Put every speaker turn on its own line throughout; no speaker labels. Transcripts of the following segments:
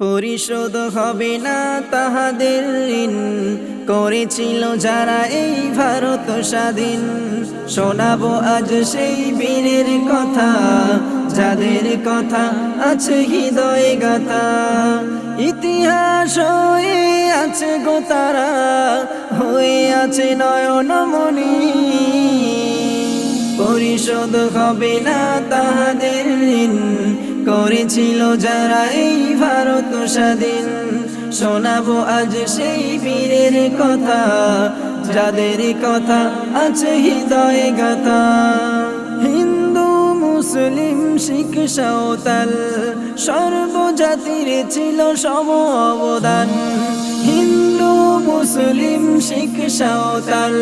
পরিশোধ হবে না তাহাদের ঋণ। করেছিল যারা এই ভারত স্বাধীন। শোনাবো আজ সেই বীরের কথা, যাদের কথা আছে হৃদয়ে গাথা ইতিহাস হয়ে আছে গো তারা, হয়ে আছে নয়ন নয়নমণি পরিশোধ হবে না তাহাদের ঋণ। করেছিল যারা এই ভারত স্বাধীন। শোনাবো আজ সেই বীরের কথা, যাদের কথা আছে হৃদয়ে গাথা। হিন্দু, মুসলিম, শিখ, সাঁওতাল, সর্বজাতির ছিল সম অবদান। হিন্দু, মুসলিম, শিখ, সাঁওতাল,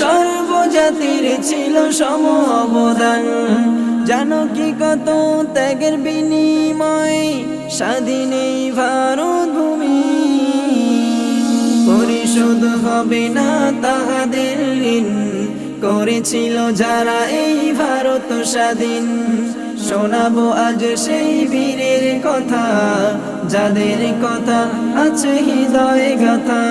সর্বজাতির ছিল সম অবদান। জানো কত ত্যাগের বিনিময়? স্বাধীন এই ভারত ভূমি পরিশোধ হবে না তাহাদের ঋণ। করেছিল যারা এই ভারত স্বাধীন। শোনাবো আজ সেই বীরের কথা, যাদের কথা আছে হৃদয়ে গাথা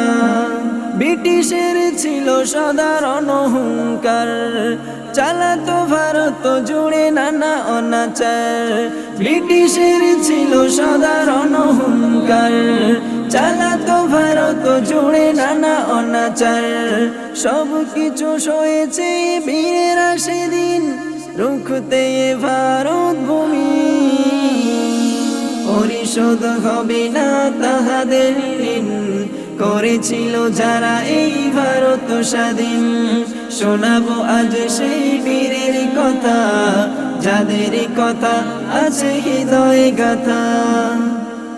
ব্রিটিশের ছিল সাধারণ অহংকার চালাতো ভারত জুড়ে নানা অনাচার। ব্রিটিশের ছিল সাধারণ অহংকার চালাতো ভারত জুড়ে নানা অনাচার। সব কিছু সয়েছে বীরেরা সেদিন। রুখতে ভারত ভূমি। পরিশোধ হবে না তাহাদের করেছিল যারা এই ভারত স্বাধীন। শোনাবো আজ সেই বীরের কথা, যাদের কথা আছে হৃদয়ে গাথা।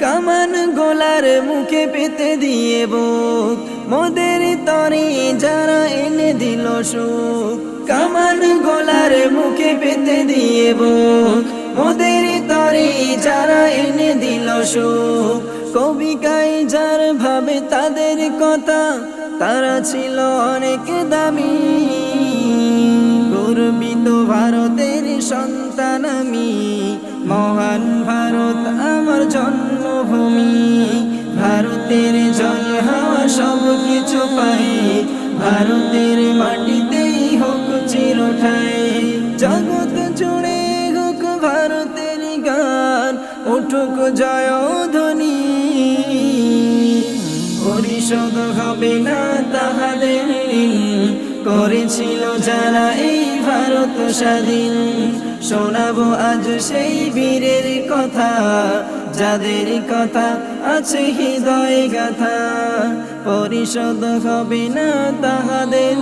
কামান গোলার মুখে পেতে দিয়ে বুক, মোদের তরে যারা এনে দিল সুখ। কামান গোলার মুখে পেতে দিয়ে বুক, মোদের তরে যারা সুখ কবি যার ভাবে তাদের কথা, তারা ছিল অনেক দামি। গর্বিত ভারতের সন্তান আমি, মহান ভারত আমার জন্মভূমি। ভারতের জল, হাওয়া সব কিছু পাই, ভারতের মাটিতেই হোক চিরঠাই। জগৎ জুড়ে উঠুক জয় ধ্বনি পরিশোধ হবে না তাহাদের করেছিল যারা এই ভারত স্বাধীন। শোনাবো আজ সেই বীরের কথা। যাদের কথা আছে হৃদয়ে গাথা। পরিশোধ হবে না তাহাদের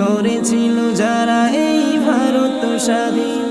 করেছিল যারা এই ভারত স্বাধীন।